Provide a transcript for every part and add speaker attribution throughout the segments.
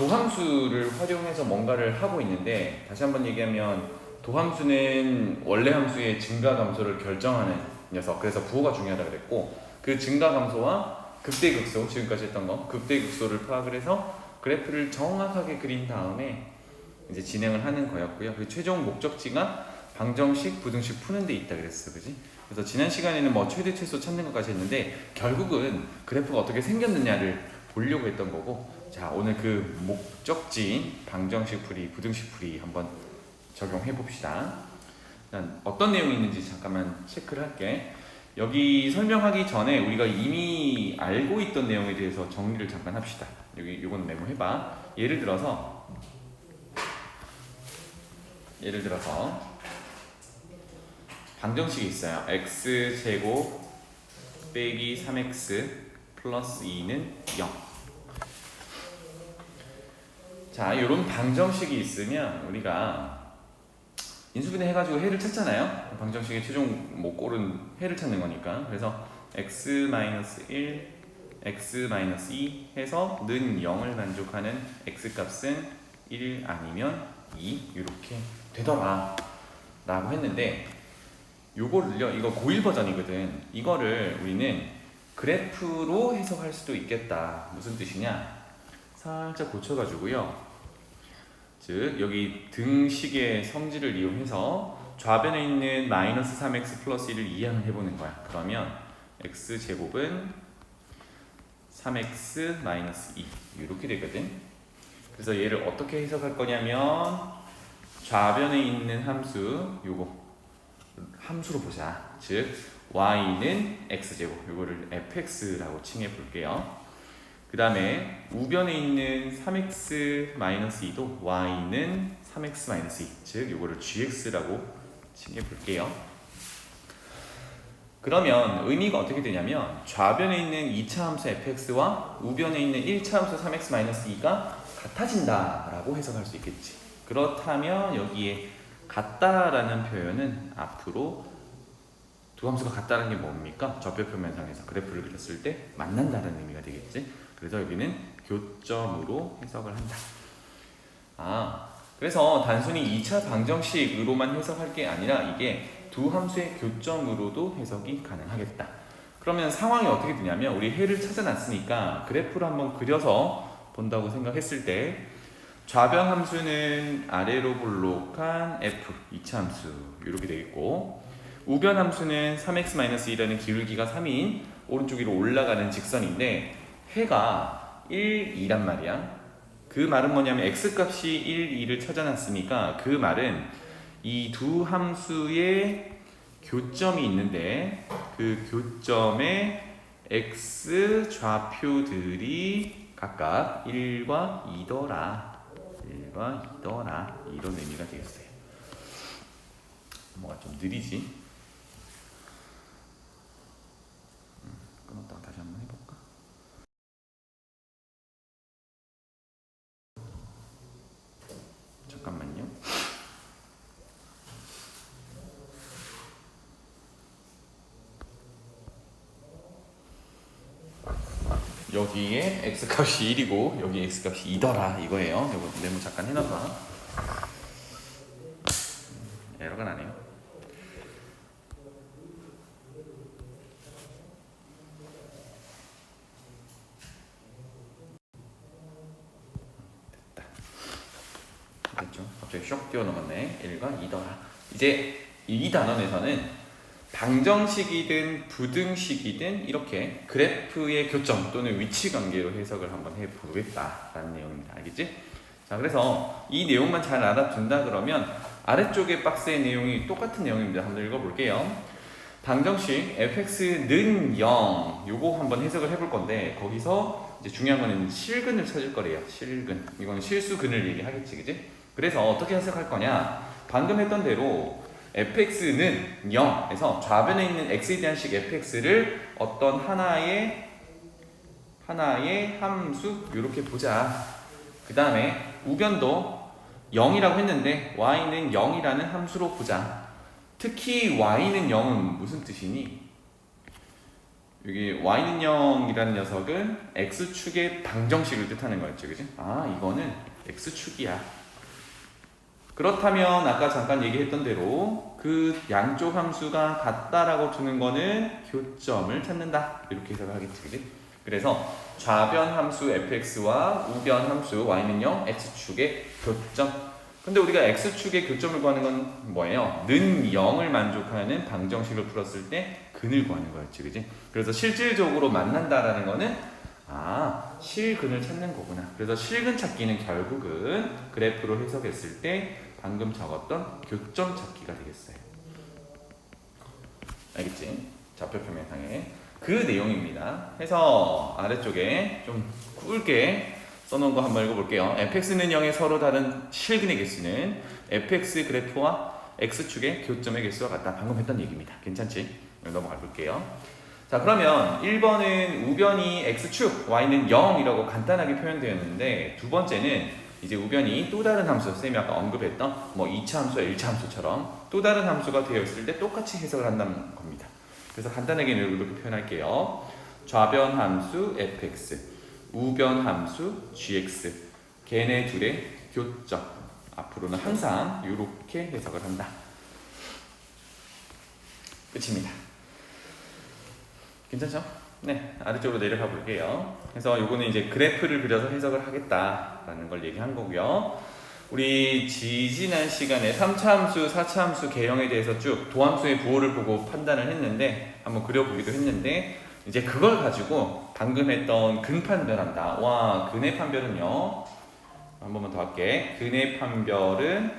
Speaker 1: 도함수를 활용해서 뭔가를 하고 있는데 다시 한번 얘기하면 도함수는 원래 함수의 증가 감소를 결정하는 녀석. 그래서 부호가 중요하다 그랬고 그 증가 감소와 극대극소 지금까지 했던 거 극대극소를 파악을 해서 그래프를 정확하게 그린 다음에 이제 진행을 하는 거였고요. 그 최종 목적지가 방정식, 부등식 푸는 데 있다 그랬어, 그지? 그래서 지난 시간에는 뭐 최대 최소 찾는 것까지 했는데 결국은 그래프가 어떻게 생겼느냐를 보려고 했던 거고 자 오늘 그 목적지인 방정식 풀이, 부등식 풀이 한번 적용해 봅시다. 어떤 내용이 있는지 잠깐만 체크를 할게. 여기 설명하기 전에 우리가 이미 알고 있던 내용에 대해서 정리를 잠깐 합시다. 여기 요건 메모해봐. 예를 들어서 예를 들어서 방정식이 있어요. x 제곱 빼기 3x 플러스 2는 0. 자, 이런 방정식이 있으면 우리가 인수분해 해가지고 해를 찾잖아요. 방정식의 최종 뭐 꼴은 해를 찾는 거니까. 그래서 x 마이너스 1, x 마이너스 2 해서 는 0을 만족하는 x 값은 1 아니면 2 이렇게 되더라. 라고 했는데 요거를요 이거 고1 버전이거든 이거를 우리는 그래프로 해석할 수도 있겠다 무슨 뜻이냐 살짝 고쳐가지고요. 즉 여기 등식의 성질을 이용해서 좌변에 있는 마이너스 3x 플러스 1을 이항을 해보는 거야. 그러면 x 제곱은 3x 마이너스 2 이렇게 되거든. 그래서 얘를 어떻게 해석할 거냐면 좌변에 있는 함수 요거 함수로 보자. 즉 y는 x제곱. 요거를 fx라고 칭해 볼게요. 그 다음에 우변에 있는 3x 2도 y는 3x 2, 즉 요거를 gx라고 칭해 볼게요. 그러면 의미가 어떻게 되냐면 좌변에 있는 2차 함수 fx와 우변에 있는 1차 함수 3x 2가 같아진다라고 해석할 수 있겠지. 그렇다면 여기에 같다라는 표현은 앞으로 두 함수가 같다는 게 뭡니까? 좌표 표 면상에서 그래프를 그렸을 때 만난다는 의미가 되겠지. 그래서 여기는 교점으로 해석을 한다. 아, 그래서 단순히 2차 방정식으로만 해석할 게 아니라 이게 두 함수의 교점으로도 해석이 가능하겠다. 그러면 상황이 어떻게 되냐면 우리 해를 찾아놨으니까 그래프를 한번 그려서 본다고 생각했을 때 좌변 함수는 아래로 볼록한 f 2차 함수 이렇게 되겠고 우변 함수는 3x-2라는 기울기가 3인 오른쪽 위로 올라가는 직선인데 해가 1, 2란 말이야. 그 말은 뭐냐면 x 값이 1, 2를 찾아놨으니까 그 말은 이 두 함수의 교점이 있는데 그 교점의 x 좌표들이 각각 1과 2더라. 1과 2더라. 이런 의미가 되겠어요. 뭐가 좀 느리지? 음, 끊었다가 다시 한번 해볼까? 잠깐만요. 여기에 x 값이 1이고 여기 x 값이 2더라 이거예요. 이거 메모 잠깐 해놔봐. 음, 에러가 나네요. 됐다. 됐죠? 갑자기 쇽 뛰어넘었네. 1과 2더라. 이제 이 단원에서는 방정식이든 부등식이든 이렇게 그래프의 교점 또는 위치 관계로 해석을 한번 해보겠다라는 내용입니다. 알겠지? 자, 그래서 이 내용만 잘 알아둔다 그러면 아래쪽의 박스의 내용이 똑같은 내용입니다. 한번 읽어볼게요. 방정식 fx는 0 요거 한번 해석을 해볼 건데 거기서 이제 중요한 거는 실근을 찾을 거래요. 실근. 이건 실수근을 얘기하겠지, 그지? 그래서 어떻게 해석할 거냐? 방금 했던 대로 fx는 0에서 좌변에 있는 x에 대한 식 fx를 어떤 하나의 하나의 함수 이렇게 보자. 그 다음에 우변도 0이라고 했는데 y는 0이라는 함수로 보자. 특히 y는 0은 무슨 뜻이니? 여기 y는 0이라는 녀석은 x축의 방정식을 뜻하는 거였죠. 그지? 아, 이거는 x축이야. 그렇다면 아까 잠깐 얘기했던 대로 그 양쪽 함수가 같다라고 두는 거는 교점을 찾는다. 이렇게 해석을 하겠지. 그지? 그래서 좌변 함수 fx와 우변 함수 y는 0, x축의 교점. 근데 우리가 x축의 교점을 구하는 건 뭐예요? 는 0을 만족하는 방정식을 풀었을 때 근을 구하는 거였지. 그지? 그래서 실질적으로 만난다라는 거는 아, 실근을 찾는 거구나. 그래서 실근 찾기는 결국은 그래프로 해석했을 때 방금 적었던 교점 찾기가 되겠어요. 알겠지? 좌표 표면상에 그 내용입니다. 해서 아래쪽에 좀 굵게 써놓은 거 한번 읽어볼게요. fx는 0의 서로 다른 실근의 개수는 fx 그래프와 x축의 교점의 개수와 같다. 방금 했던 얘기입니다. 괜찮지? 넘어가 볼게요. 자 그러면 1번은 우변이 x축, y는 0이라고 간단하게 표현되었는데 두 번째는 이제 우변이 또 다른 함수, 쌤이 아까 언급했던 뭐 2차 함수와 1차 함수처럼 또 다른 함수가 되어 있을 때 똑같이 해석을 한다는 겁니다. 그래서 간단하게 이렇게 표현할게요. 좌변 함수 fx, 우변 함수 gx, 걔네 둘의 교점. 앞으로는 항상 이렇게 해석을 한다. 끝입니다. 괜찮죠? 네, 아래쪽으로 내려가 볼게요. 그래서 요거는 이제 그래프를 그려서 해석을 하겠다라는 걸 얘기한 거고요. 우리 지지난 시간에 3차 함수, 4차 함수 개형에 대해서 쭉 도함수의 부호를 보고 판단을 했는데 한번 그려보기도 했는데 이제 그걸 가지고 방금 했던 근 판별한다. 와, 근의 판별은요. 한 번만 더 할게. 근의 판별은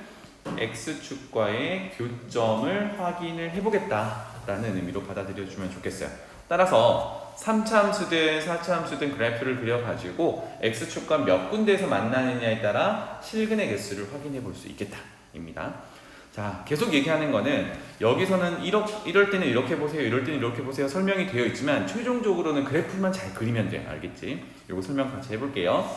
Speaker 1: x축과의 교점을 확인을 해보겠다라는 의미로 받아들여 주면 좋겠어요. 따라서 3차 함수든 4차 함수든 그래프를 그려가지고 x축과 몇 군데에서 만나느냐에 따라 실근의 개수를 확인해 볼 수 있겠다입니다. 자, 계속 얘기하는 거는 여기서는 이러, 이럴 때는 이렇게 보세요, 이럴 때는 이렇게 보세요 설명이 되어 있지만 최종적으로는 그래프만 잘 그리면 돼요. 알겠지? 이거 설명 같이 해볼게요.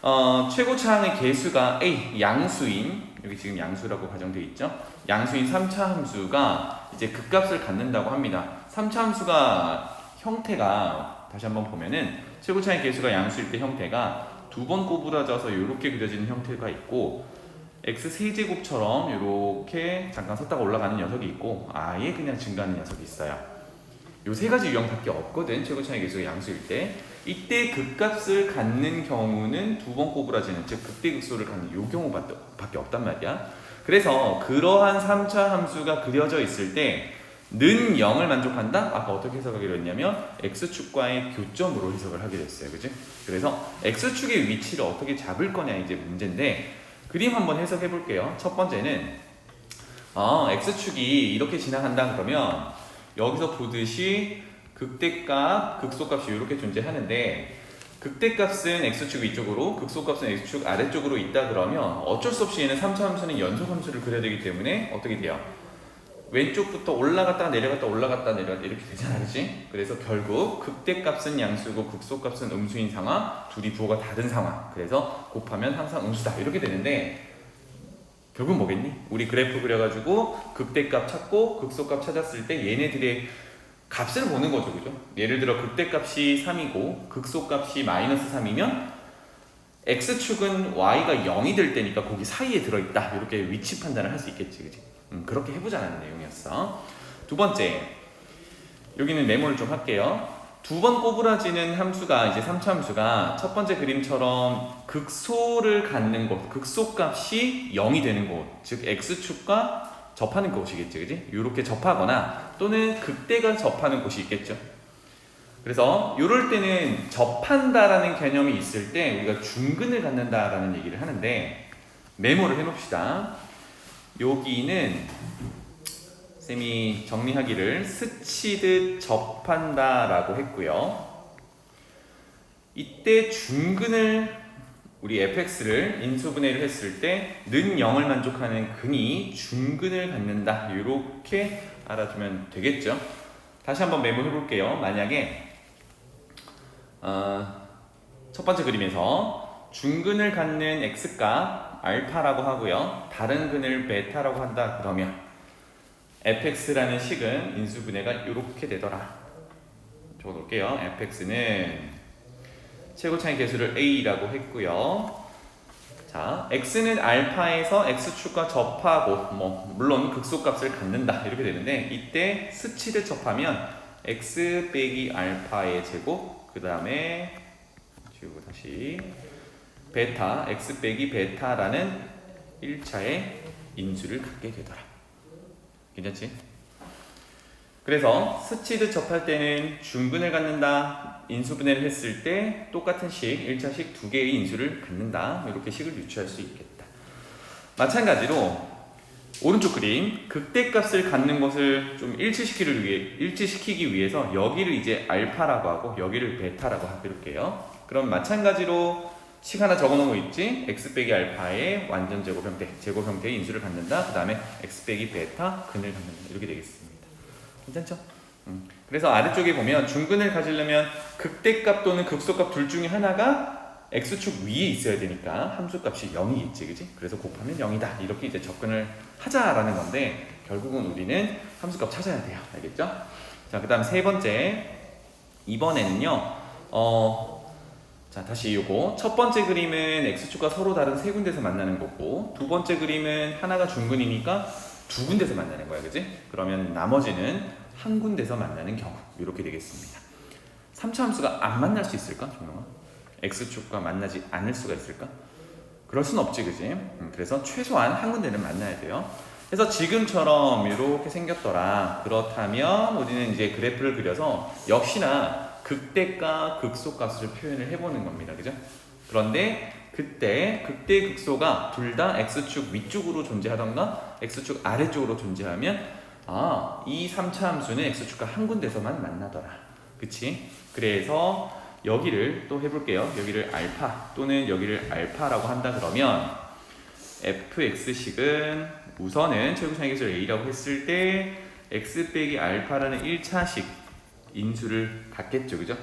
Speaker 1: 어, 최고차항의 개수가 a 양수인 여기 지금 양수라고 가정되어 있죠. 양수인 3차 함수가 이제 극값을 갖는다고 합니다. 3차 함수가 형태가 다시 한번 보면은 최고차의 개수가 양수일 때 형태가 두 번 꼬부라져서 이렇게 그려지는 형태가 있고 x 세제곱처럼 이렇게 잠깐 섰다가 올라가는 녀석이 있고 아예 그냥 증가하는 녀석이 있어요. 요 세 가지 유형밖에 없거든 최고차의 개수가 양수일 때 이때 극값을 갖는 경우는 두 번 꼬부라지는 즉 극대극소를 갖는 요 경우밖에 없단 말이야. 그래서 그러한 3차 함수가 그려져 있을 때 는 0을 만족한다? 아까 어떻게 해석하기로 했냐면 x축과의 교점으로 해석을 하게 됐어요. 그지? 그래서 x축의 위치를 어떻게 잡을 거냐 이제 문제인데 그림 한번 해석해 볼게요. 첫 번째는 어, x축이 이렇게 지나간다 그러면 여기서 보듯이 극대값, 극소값이 이렇게 존재하는데 극대값은 x축 위쪽으로, 극소값은 x축 아래쪽으로 있다 그러면 어쩔 수 없이 얘는 3차 함수는 연속 함수를 그려야 되기 때문에 어떻게 돼요? 왼쪽부터 올라갔다 내려갔다 올라갔다 내려갔다 이렇게 되잖아 그치? 그래서 결국 극대값은 양수고 극소값은 음수인 상황 둘이 부호가 다른 상황 그래서 곱하면 항상 음수다 이렇게 되는데 결국 뭐겠니? 우리 그래프 그려가지고 극대값 찾고 극소값 찾았을 때 얘네들의 값을 보는 거죠 그죠? 예를 들어 극대값이 3이고 극소값이 마이너스 3이면 x축은 y가 0이 될 때니까 거기 사이에 들어있다 이렇게 위치 판단을 할 수 있겠지 그지? 음, 그렇게 해보자는 내용이었어. 두 번째, 여기는 메모를 좀 할게요. 두 번 꼬부라지는 함수가 이제 3차 함수가 첫 번째 그림처럼 극소를 갖는 곳, 극소 값이 0이 되는 곳, 즉 x축과 접하는 곳이겠지, 그지? 이렇게 접하거나 또는 극대가 접하는 곳이 있겠죠. 그래서 이럴 때는 접한다라는 개념이 있을 때 우리가 중근을 갖는다라는 얘기를 하는데 메모를 해놓읍시다. 여기는 쌤이 정리하기를 스치듯 접한다라고 했고요. 이때 중근을 우리 fx를 인수분해를 했을 때 는 0을 만족하는 근이 중근을 갖는다. 이렇게 알아두면 되겠죠. 다시 한번 메모해 볼게요. 만약에 어, 첫 번째 그림에서 중근을 갖는 x값 알파라고 하고요. 다른 근을 베타라고 한다 그러면 fx라는 식은 인수분해가 이렇게 되더라. 적어놓을게요. fx는 최고 차이 계수를 a라고 했고요. 자, x는 알파에서 x축과 접하고 뭐 물론 극소값을 갖는다 이렇게 되는데 이때 스치듯 접하면 x 빼기 알파의 제곱 그 다음에 지우고 다시 베타 x 빼기 베타라는 1차의 인수를 갖게 되더라. 괜찮지? 그래서 스치듯 접할 때는 중근을 갖는다. 인수분해를 했을 때 똑같은 식, 1차식 두 개의 인수를 갖는다. 이렇게 식을 유추할 수 있겠다. 마찬가지로 오른쪽 그림 극대값을 갖는 것을 좀 일치시키기 위해 일치시키기 위해서 여기를 이제 알파라고 하고 여기를 베타라고 해볼게요. 그럼 마찬가지로 식 하나 적어놓은 거 있지? x 빼기 알파의 완전 제곱 형태, 제곱 형태의 인수를 갖는다. 그 다음에 x 빼기 베타 근을 갖는다. 이렇게 되겠습니다. 괜찮죠? 음. 그래서 아래쪽에 보면 중근을 가지려면 극대값 또는 극소값 둘 중에 하나가 x축 위에 있어야 되니까 함수값이 0이 있지, 그지? 그래서 곱하면 0이다. 이렇게 이제 접근을 하자라는 건데 결국은 우리는 함수값 찾아야 돼요. 알겠죠? 자, 그 다음 세 번째 이번에는요. 어, 자, 다시 요거 첫 번째 그림은 x축과 서로 다른 세 군데서 만나는 거고 두 번째 그림은 하나가 중근이니까 두 군데서 만나는 거야, 그지? 그러면 나머지는 한 군데서 만나는 경우 이렇게 되겠습니다. 3차 함수가 안 만날 수 있을까, 정영아? x축과 만나지 않을 수가 있을까? 그럴 순 없지, 그지? 음, 그래서 최소한 한 군데는 만나야 돼요. 그래서 지금처럼 이렇게 생겼더라. 그렇다면 우리는 이제 그래프를 그려서 역시나 극대값, 극소값을 표현을 해보는 겁니다, 그죠? 그런데 그때 극대 극소가 둘 다 x축 위쪽으로 존재하던가 x축 아래쪽으로 존재하면 아, 이 3차 함수는 x축과 한 군데서만 만나더라. 그치? 그래서 여기를 또 해볼게요. 여기를 알파 또는 여기를 알파라고 한다 그러면 fx식은 우선은 최고차이 계수 a라고 했을 때 x 빼기 알파라는 1차식 인수를 갖겠죠. 그죠?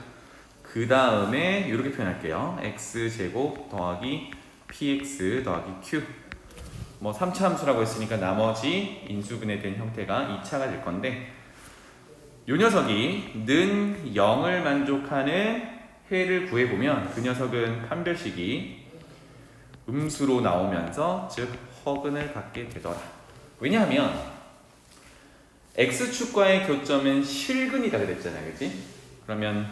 Speaker 1: 그 다음에 이렇게 표현할게요. x 제곱 더하기 px 더하기 q 뭐 3차 함수라고 했으니까 나머지 인수분해 된 형태가 2차가 될 건데 요 녀석이 는 0을 만족하는 해를 구해보면 그 녀석은 판별식이 음수로 나오면서 즉 허근을 갖게 되더라. 왜냐하면 x축과의 교점은 실근이다 그랬잖아요. 그지? 그러면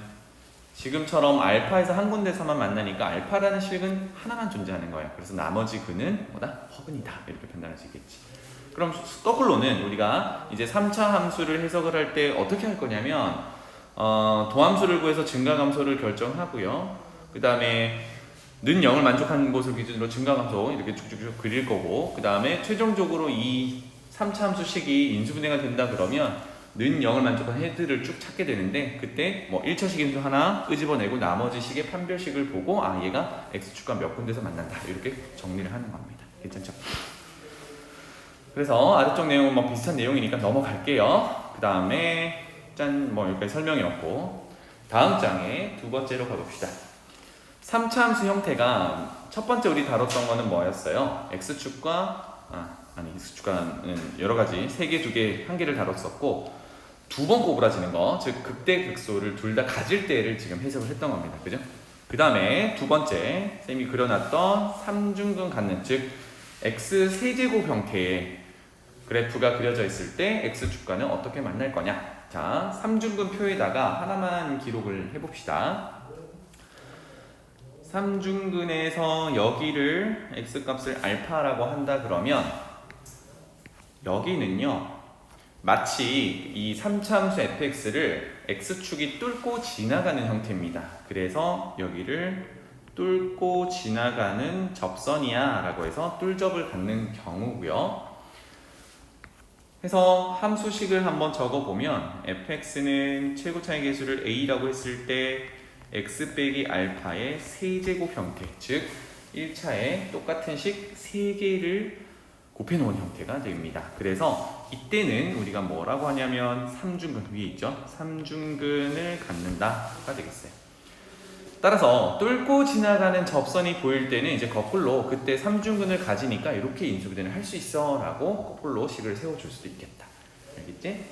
Speaker 1: 지금처럼 알파에서 한 군데서만 만나니까 알파라는 실근 하나만 존재하는 거예요. 그래서 나머지 근은 뭐다? 허근이다. 이렇게 판단할 수 있겠지. 그럼 거꾸로는 우리가 이제 3차 함수를 해석을 할 때 어떻게 할 거냐면 어, 도함수를 구해서 증가 감소를 결정하고요. 그 다음에 는 0을 만족하는 곳을 기준으로 증가 감소 이렇게 쭉쭉쭉 그릴 거고 그 다음에 최종적으로 이 3차 함수식이 인수분해가 된다 그러면 는 0을 만족한 헤드를 쭉 찾게 되는데 그때 뭐 1차식 인수 하나 끄집어내고 나머지 식의 판별식을 보고 아 얘가 x축과 몇 군데서 만난다 이렇게 정리를 하는 겁니다. 괜찮죠? 그래서 아래쪽 내용은 뭐 비슷한 내용이니까 넘어갈게요. 그 다음에 짠 뭐 여기까지 설명이었고 다음 장에 두 번째로 가봅시다. 3차 함수 형태가 첫 번째 우리 다뤘던 거는 뭐였어요? x축과 아, 아니 x축과는 여러 가지 세 개, 두 개, 한 개를 다뤘었고 두 번 꼬부라지는 거, 즉 극대 극소를 둘 다 가질 때를 지금 해석을 했던 겁니다. 그죠? 그 다음에 두 번째 쌤이 그려놨던 삼중근 갖는 즉 x 세제곱 형태의 그래프가 그려져 있을 때 x축과는 어떻게 만날 거냐? 자, 삼중근 표에다가 하나만 기록을 해봅시다. 삼중근에서 여기를 x값을 알파라고 한다 그러면 여기는요 마치 이 3차함수 fx를 x축이 뚫고 지나가는 형태입니다. 그래서 여기를 뚫고 지나가는 접선이야 라고 해서 뚫접을 갖는 경우고요. 해서 함수식을 한번 적어보면 fx는 최고차이 계수를 a라고 했을 때 x 빼기 알파의 세제곱 형태 즉 1차에 똑같은 식 3개를 곱해놓은 형태가 됩니다. 그래서 이때는 우리가 뭐라고 하냐면 삼중근 위에 있죠. 삼중근을 갖는다가 되겠어요. 따라서 뚫고 지나가는 접선이 보일 때는 이제 거꾸로 그때 삼중근을 가지니까 이렇게 인수분해를 할수 있어라고 거꾸로 식을 세워줄 수도 있겠다. 알겠지?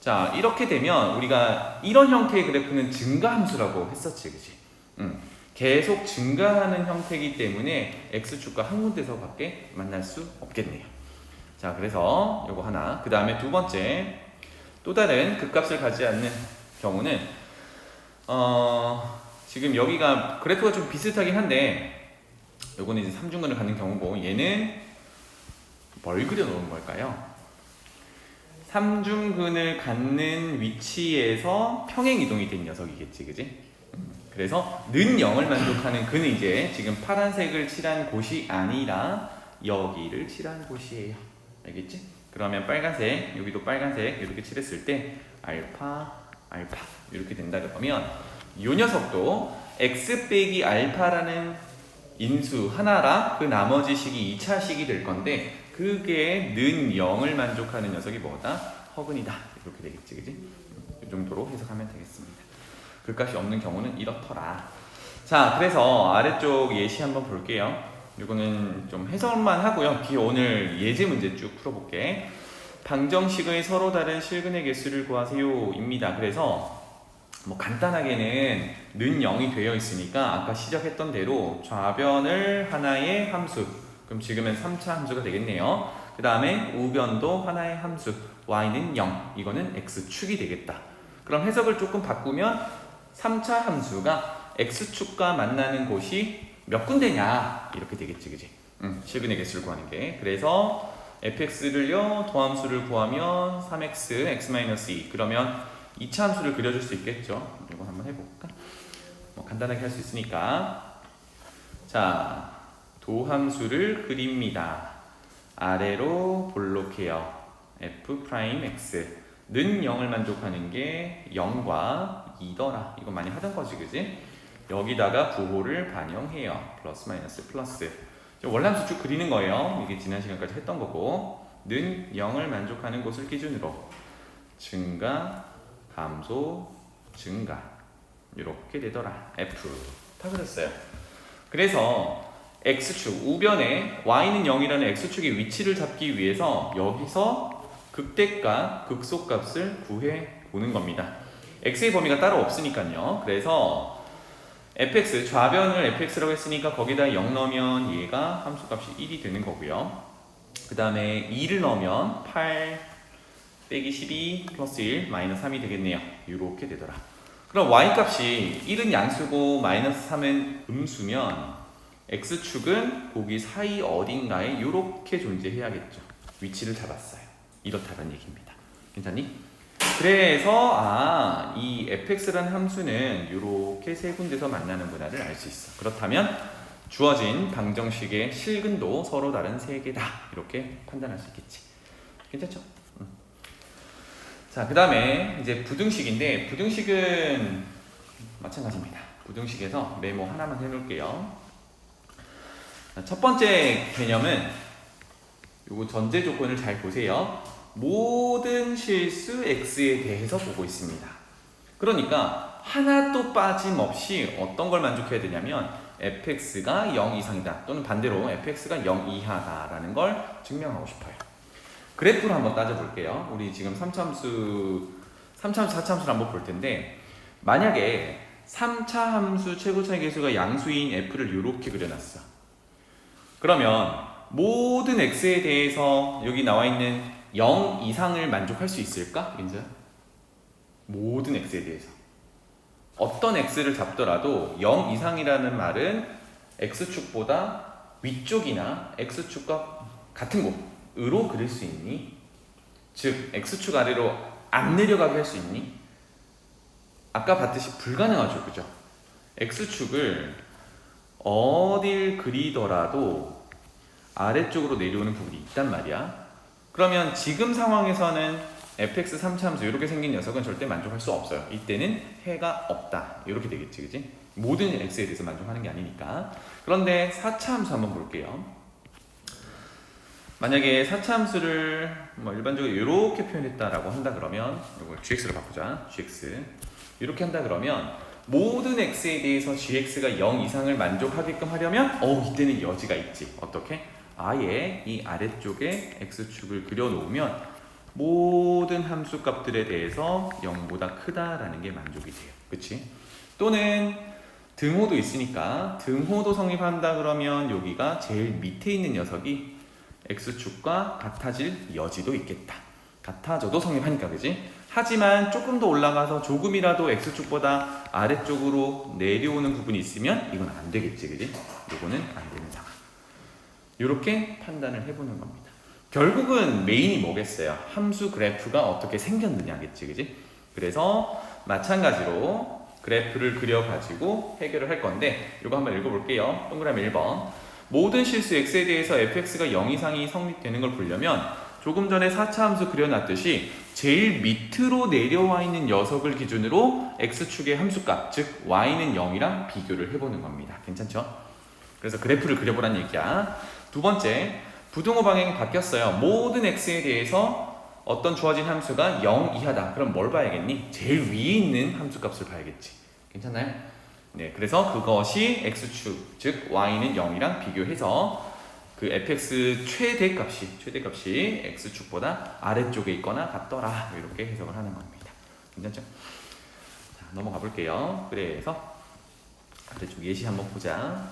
Speaker 1: 자 이렇게 되면 우리가 이런 형태의 그래프는 증가함수라고 했었지 그지 음, 계속 증가하는 형태이기 때문에 x축과 한 군데서밖에 만날 수 없겠네요 자 그래서 요거 하나 그 다음에 두 번째 또 다른 극값을 가지 않는 경우는 어 지금 여기가 그래프가 좀 비슷하긴 한데 요거는 이제 삼중근을 갖는 경우고 얘는 뭘 그려놓은 걸까요? 삼중근을 갖는 위치에서 평행 이동이 된 녀석이겠지, 그지? 음, 그래서 는 0을 만족하는 그는 이제 지금 파란색을 칠한 곳이 아니라 여기를 칠한 곳이에요. 알겠지? 그러면 빨간색, 여기도 빨간색 이렇게 칠했을 때 알파, 알파 이렇게 된다 그러면 이 녀석도 x 빼기 알파라는 인수 하나라 그 나머지 식이 2차 식이 될 건데 그게 는 0을 만족하는 녀석이 뭐다? 허근이다. 이렇게 되겠지, 그지? 이 정도로 해석하면 되겠습니다. 글값이 없는 경우는 이렇더라. 자, 그래서 아래쪽 예시 한번 볼게요. 이거는 좀 해석만 하고요. 뒤에 오늘 예제 문제 쭉 풀어볼게. 방정식의 서로 다른 실근의 개수를 구하세요입니다. 그래서 뭐 간단하게는 는 0이 되어 있으니까 아까 시작했던 대로 좌변을 하나의 함수 그럼 지금은 3차 함수가 되겠네요. 그 다음에 우변도 하나의 함수 y는 0 이거는 x축이 되겠다. 그럼 해석을 조금 바꾸면 3차 함수가 x축과 만나는 곳이 몇 군데냐 이렇게 되겠지 그지? 음, 실근의 개수를 구하는 게 그래서 fx를요 도함수를 구하면 3x x-2 그러면 2차 함수를 그려줄 수 있겠죠? 이거 한번 해볼까? 뭐 간단하게 할 수 있으니까 자 도함수를 그립니다. 아래로 볼록해요. f 프라임 x는 0을 만족하는 게 0과 2더라. 이거 많이 하던 거지, 그지? 여기다가 부호를 반영해요. 플러스 마이너스 플러스. 원람수 쭉 그리는 거예요. 이게 지난 시간까지 했던 거고. 는 0을 만족하는 곳을 기준으로 증가, 감소, 증가 이렇게 되더라. F 다 그랬어요. 그래서 x축 우변에 y는 0이라는 x축의 위치를 잡기 위해서 여기서 극대값, 극소값을 구해 보는 겁니다. X의 범위가 따로 없으니까요. 그래서 fx 좌변을 fx라고 했으니까 거기다 0 넣으면 얘가 함수값이 1이 되는 거고요. 그 다음에 2를 넣으면 8 빼기 12 플러스 1 마이너스 3이 되겠네요. 이렇게 되더라. 그럼 y 값이 1은 양수고 마이너스 3은 음수면 x축은 거기 사이 어딘가에 이렇게 존재해야겠죠. 위치를 잡았어요. 이렇다는 얘기입니다. 괜찮니? 그래서 아, 이 fx라는 함수는 이렇게 세 군데서 만나는구나를 알 수 있어. 그렇다면 주어진 방정식의 실근도 서로 다른 세 개다. 이렇게 판단할 수 있겠지. 괜찮죠? 음. 자, 그 다음에 이제 부등식인데 부등식은 마찬가지입니다. 부등식에서 메모 하나만 해놓을게요. 첫 번째 개념은 요거 전제 조건을 잘 보세요. 모든 실수 x에 대해서 보고 있습니다. 그러니까 하나도 빠짐없이 어떤 걸 만족해야 되냐면 fx가 0 이상이다 또는 반대로 fx가 0 이하다라는 걸 증명하고 싶어요. 그래프를 한번 따져볼게요. 우리 지금 3차함수, 3차함수, 4차함수를 한번 볼 텐데 만약에 3차 함수 최고 차의 개수가 양수인 f를 이렇게 그려놨어. 그러면 모든 x에 대해서 여기 나와 있는 0 이상을 만족할 수 있을까? 민서야? 모든 x에 대해서 어떤 x를 잡더라도 0 이상이라는 말은 x축보다 위쪽이나 x축과 같은 곳으로 그릴 수 있니? 즉 x축 아래로 안 내려가게 할 수 있니? 아까 봤듯이 불가능하죠, 그죠? x축을 어딜 그리더라도 아래쪽으로 내려오는 부분이 있단 말이야. 그러면 지금 상황에서는 fx 3차 함수 이렇게 생긴 녀석은 절대 만족할 수 없어요. 이때는 해가 없다. 이렇게 되겠지, 그지? 모든 x에 대해서 만족하는 게 아니니까. 그런데 4차 함수 한번 볼게요. 만약에 4차 함수를 뭐 일반적으로 이렇게 표현했다라고 한다 그러면 이걸 gx로 바꾸자. gx 이렇게 한다 그러면 모든 x에 대해서 gx가 0 이상을 만족하게끔 하려면 어 이때는 여지가 있지. 어떻게? 아예 이 아래쪽에 x축을 그려놓으면 모든 함수 값들에 대해서 0보다 크다라는 게 만족이 돼요. 그치? 또는 등호도 있으니까 등호도 성립한다 그러면 여기가 제일 밑에 있는 녀석이 x축과 같아질 여지도 있겠다. 같아져도 성립하니까 그지? 하지만 조금 더 올라가서 조금이라도 x축보다 아래쪽으로 내려오는 부분이 있으면 이건 안 되겠지 그지? 이거는 안 되는 상황. 이렇게 판단을 해보는 겁니다. 결국은 메인이 뭐겠어요? 함수 그래프가 어떻게 생겼느냐겠지 그지? 그래서 마찬가지로 그래프를 그려가지고 해결을 할 건데 이거 한번 읽어볼게요. 동그라미 1번 모든 실수 x에 대해서 fx가 0 이상이 성립되는 걸 보려면 조금 전에 4차 함수 그려놨듯이 제일 밑으로 내려와 있는 녀석을 기준으로 x축의 함수값 즉 y는 0이랑 비교를 해보는 겁니다. 괜찮죠? 그래서 그래프를 그려보란 얘기야. 두 번째 부등호 방향이 바뀌었어요. 모든 x에 대해서 어떤 주어진 함수가 0 이하다. 그럼 뭘 봐야겠니? 제일 위에 있는 함수 값을 봐야겠지. 괜찮나요? 네, 그래서 그것이 x축, 즉 y는 0이랑 비교해서 그 fx 최대 값이 최대 값이 x축보다 아래쪽에 있거나 같더라. 이렇게 해석을 하는 겁니다. 괜찮죠? 자, 넘어가 볼게요. 그래서 아래쪽 예시 한번 보자.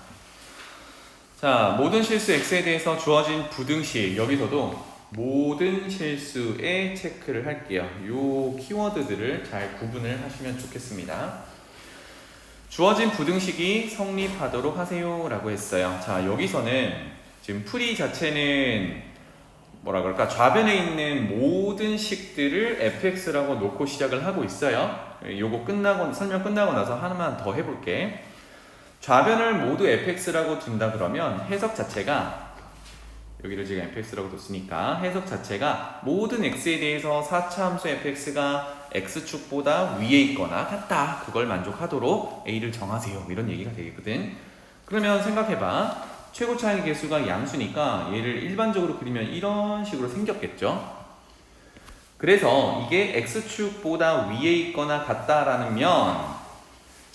Speaker 1: 자, 모든 실수 x에 대해서 주어진 부등식 여기서도 모든 실수에 체크를 할게요. 요 키워드들을 잘 구분을 하시면 좋겠습니다. 주어진 부등식이 성립하도록 하세요라고 했어요. 자, 여기서는 지금 풀이 자체는 뭐라 그럴까? 좌변에 있는 모든 식들을 fx라고 놓고 시작을 하고 있어요. 요거 끝나고 설명 끝나고 나서 하나만 더 해볼게. 좌변을 모두 fx라고 둔다 그러면 해석 자체가 여기를 지금 fx라고 뒀으니까 해석 자체가 모든 x에 대해서 4차 함수 fx가 x축보다 위에 있거나 같다. 그걸 만족하도록 a를 정하세요. 이런 얘기가 되겠거든. 그러면 생각해봐. 최고 차이 개수가 양수니까 얘를 일반적으로 그리면 이런 식으로 생겼겠죠? 그래서 이게 x축보다 위에 있거나 같다라는 면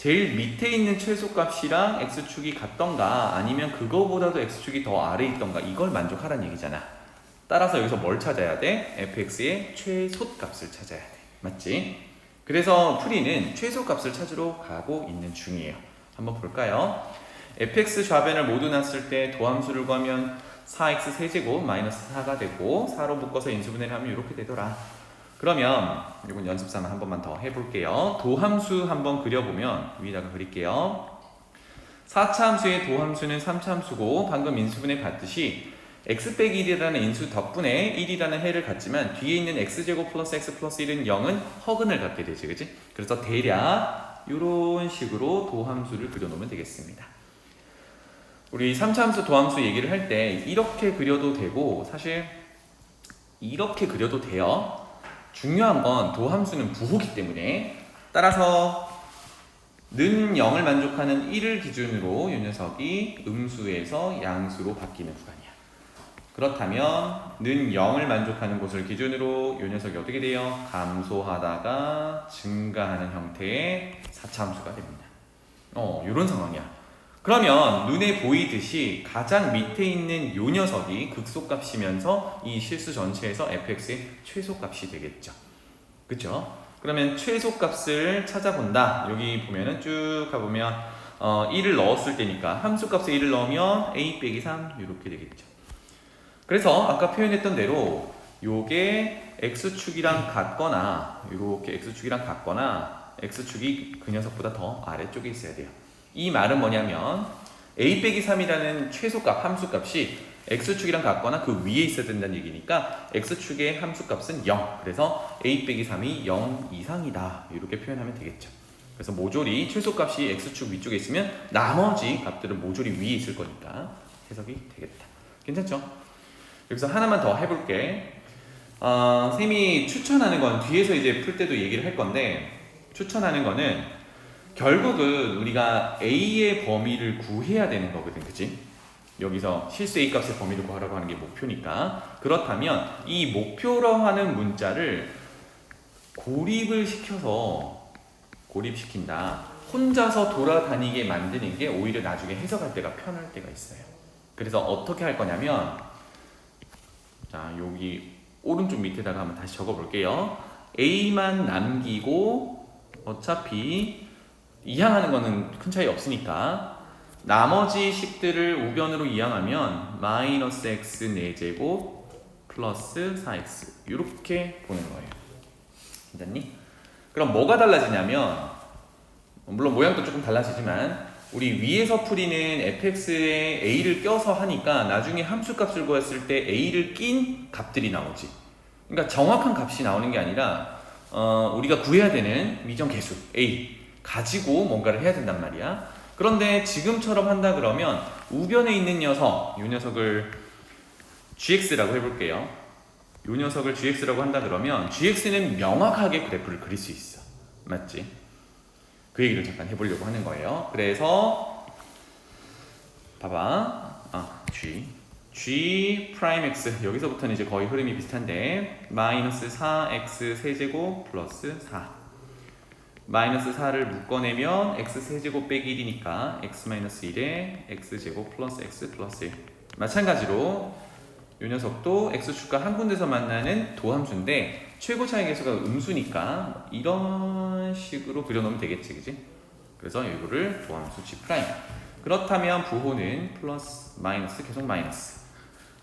Speaker 1: 제일 밑에 있는 최소값이랑 x축이 같던가 아니면 그거보다도 x축이 더 아래에 있던가 이걸 만족하라는 얘기잖아. 따라서 여기서 뭘 찾아야 돼? fx의 최소값을 찾아야 돼. 맞지? 그래서 풀이는 최소값을 찾으러 가고 있는 중이에요. 한번 볼까요? fx 좌변을 모두 놨을 때 도함수를 구하면 4x 세제곱 마이너스 4가 되고 4로 묶어서 인수분해를 하면 이렇게 되더라. 그러면 이건 연습삼 한 번만 더 해볼게요. 도함수 한번 그려보면 위에다가 그릴게요. 4차 함수의 도함수는 3차 함수고 방금 인수분해 봤듯이 x 빼기 1이라는 인수 덕분에 1이라는 해를 갖지만 뒤에 있는 x제곱 플러스 x 플러스 1은 0은 허근을 갖게 되지 그지? 그래서 대략 이런 식으로 도함수를 그려놓으면 되겠습니다. 우리 3차 함수 도함수 얘기를 할 때 이렇게 그려도 되고 사실 이렇게 그려도 돼요. 중요한 건 도함수는 부호기 때문에 따라서 는 0을 만족하는 1을 기준으로 이 녀석이 음수에서 양수로 바뀌는 구간이야. 그렇다면 는 0을 만족하는 곳을 기준으로 이 녀석이 어떻게 돼요? 감소하다가 증가하는 형태의 4차함수가 됩니다. 어, 이런 상황이야. 그러면 눈에 보이듯이 가장 밑에 있는 요 녀석이 극소값이면서 이 실수 전체에서 fx의 최소값이 되겠죠. 그쵸? 그러면 최소값을 찾아본다. 여기 보면은 쭉 가보면 어, 1을 넣었을 때니까 함수값에 1을 넣으면 a 빼기 3 이렇게 되겠죠. 그래서 아까 표현했던 대로 요게 x축이랑 같거나 이렇게 x축이랑 같거나 x축이 그 녀석보다 더 아래쪽에 있어야 돼요. 이 말은 뭐냐면 a 빼기 3이라는 최소값 함수값이 x축이랑 같거나 그 위에 있어야 된다는 얘기니까 x축의 함수값은 0 그래서 a 빼기 3이 0 이상이다. 이렇게 표현하면 되겠죠. 그래서 모조리 최소값이 x축 위쪽에 있으면 나머지 값들은 모조리 위에 있을 거니까 해석이 되겠다. 괜찮죠? 여기서 하나만 더 해볼게. 어, 쌤이 추천하는 건 뒤에서 이제 풀 때도 얘기를 할 건데 추천하는 거는 결국은 우리가 a의 범위를 구해야 되는 거거든, 그치? 여기서 실수 a 값의 범위를 구하라고 하는 게 목표니까 그렇다면 이 목표로 하는 문자를 고립을 시켜서 고립시킨다. 혼자서 돌아다니게 만드는 게 오히려 나중에 해석할 때가 편할 때가 있어요. 그래서 어떻게 할 거냐면 자 여기 오른쪽 밑에다가 한번 다시 적어 볼게요. a만 남기고 어차피 이항하는 거는 큰 차이 없으니까 나머지 식들을 우변으로 이항하면 마이너스 x 4제곱 플러스 4x 이렇게 보는 거예요. 괜찮니? 그럼 뭐가 달라지냐면 물론 모양도 조금 달라지지만 우리 위에서 풀이는 fx에 a를 껴서 하니까 나중에 함수값을 구했을 때 a를 낀 값들이 나오지. 그러니까 정확한 값이 나오는 게 아니라 어, 우리가 구해야 되는 위정 개수 a 가지고 뭔가를 해야 된단 말이야. 그런데 지금처럼 한다 그러면 우변에 있는 녀석, 이 녀석을 gx라고 해볼게요. 이 녀석을 gx라고 한다 그러면 gx는 명확하게 그래프를 그릴 수 있어. 맞지? 그 얘기를 잠깐 해보려고 하는 거예요. 그래서 봐봐, 아 g g 프라임 x 여기서부터는 이제 거의 흐름이 비슷한데 마이너스 4x 세제곱 플러스 4 마이너스 4를 묶어내면 x 세제곱 빼기 1이니까 x 마이너스 1에 x 제곱 플러스 x 플러스 1 마찬가지로 이 녀석도 x축과 한 군데서 만나는 도함수인데 최고 차이 계수가 음수니까 이런 식으로 그려놓으면 되겠지 그지? 그래서 이거를 도함수 g 프라임. 그렇다면 부호는 플러스 마이너스 계속 마이너스.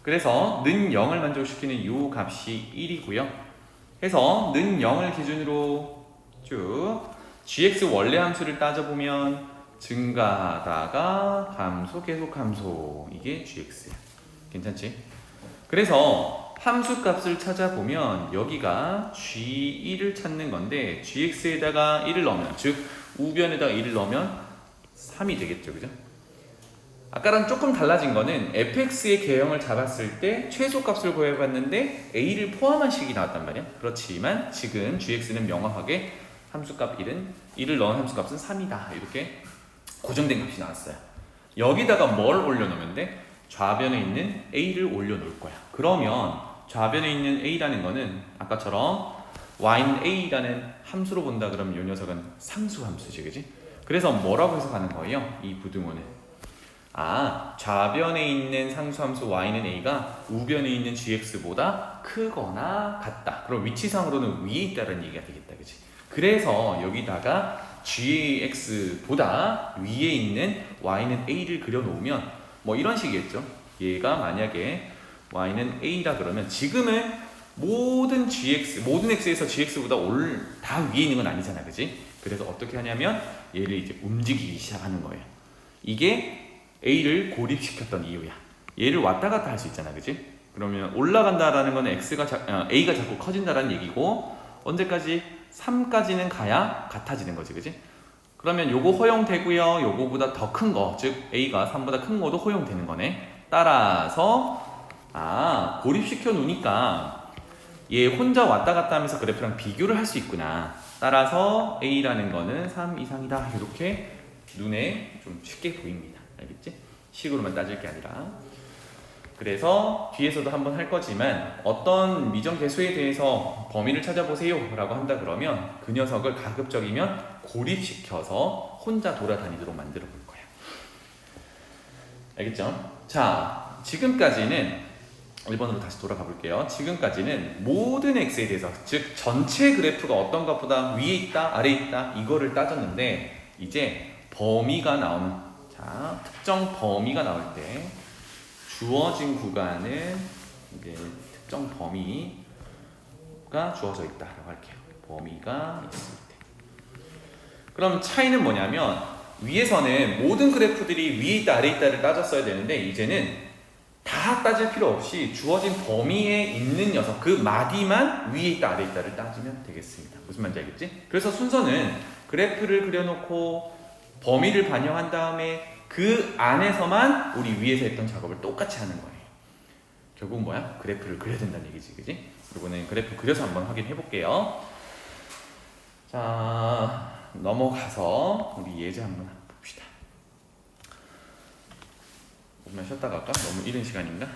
Speaker 1: 그래서 는 0을 만족시키는 이 값이 1이고요. 해서 는 0을 기준으로 쭉 gx 원래 함수를 따져보면 증가하다가 감소 계속 감소 이게 gx야 괜찮지? 그래서 함수 값을 찾아보면 여기가 g1을 찾는 건데 gx에다가 1을 넣으면 즉 우변에다가 1을 넣으면 3이 되겠죠 그죠? 아까랑 조금 달라진 거는 fx의 개형을 잡았을 때 최소값을 구해봤는데 a를 포함한 식이 나왔단 말이야 그렇지만 지금 gx는 명확하게 함수값 1은 1을 넣은 함수값은 3이다 이렇게 고정된 값이 나왔어요 여기다가 뭘 올려놓으면 돼? 좌변에 있는 a를 올려놓을 거야 그러면 좌변에 있는 a라는 거는 아까처럼 y는 a라는 함수로 본다 그러면 이 녀석은 상수 함수지 그지? 그래서 뭐라고 해석하는 거예요? 이 부등호는 아 좌변에 있는 상수함수 y는 a가 우변에 있는 gx보다 크거나 같다. 그럼 위치상으로는 위에 있다는 얘기가 되겠다, 그렇지? 그래서 여기다가 gx보다 위에 있는 y는 a를 그려놓으면 뭐 이런 식이겠죠. 얘가 만약에 y는 a라 그러면 지금은 모든 gx 모든 x에서 gx보다 올 다 위에 있는 건 아니잖아, 그렇지? 그래서 어떻게 하냐면 얘를 이제 움직이기 시작하는 거예요. 이게 A를 고립시켰던 이유야. 얘를 왔다 갔다 할 수 있잖아, 그지? 그러면 올라간다라는 건 X가 자, 어, A가 자꾸 커진다라는 얘기고 언제까지 3까지는 가야 같아지는 거지, 그지? 그러면 요거 허용되고요. 요거보다 더 큰 거, 즉 A가 3보다 큰 거도 허용되는 거네. 따라서 아 고립시켜 놓으니까 얘 혼자 왔다 갔다 하면서 그래프랑 비교를 할 수 있구나. 따라서 A라는 거는 3 이상이다. 이렇게 눈에 좀 쉽게 보입니다. 알겠지? 식으로만 따질 게 아니라. 그래서 뒤에서도 한번 할 거지만 어떤 미정 개수에 대해서 범위를 찾아보세요 라고 한다 그러면 그 녀석을 가급적이면 고립시켜서 혼자 돌아다니도록 만들어 볼 거야. 알겠죠? 자, 지금까지는 1번으로 다시 돌아가 볼게요. 지금까지는 모든 x에 대해서 즉 전체 그래프가 어떤 것보다 위에 있다, 아래에 있다 이거를 따졌는데 이제 범위가 나오는 자, 특정 범위가 나올 때 주어진 구간은 이제 특정 범위가 주어져 있다라고 할게요. 범위가 때. 그럼 차이는 뭐냐면 위에서는 모든 그래프들이 위에 있다 아래에 있다를 따졌어야 되는데 이제는 다 따질 필요 없이 주어진 범위에 있는 녀석 그 마디만 위에 있다 아래에 있다를 따지면 되겠습니다. 무슨 말인지 알겠지? 그래서 순서는 그래프를 그려놓고 범위를 반영한 다음에 그 안에서만 우리 위에서 했던 작업을 똑같이 하는 거예요. 결국 뭐야? 그래프를 그려야 된다는 얘기지, 그지? 이번엔 그래프 그려서 한번 확인해 볼게요. 자, 넘어가서 우리 예제 한번 봅시다. 조금만 쉬었다 갈까? 너무 이른 시간인가?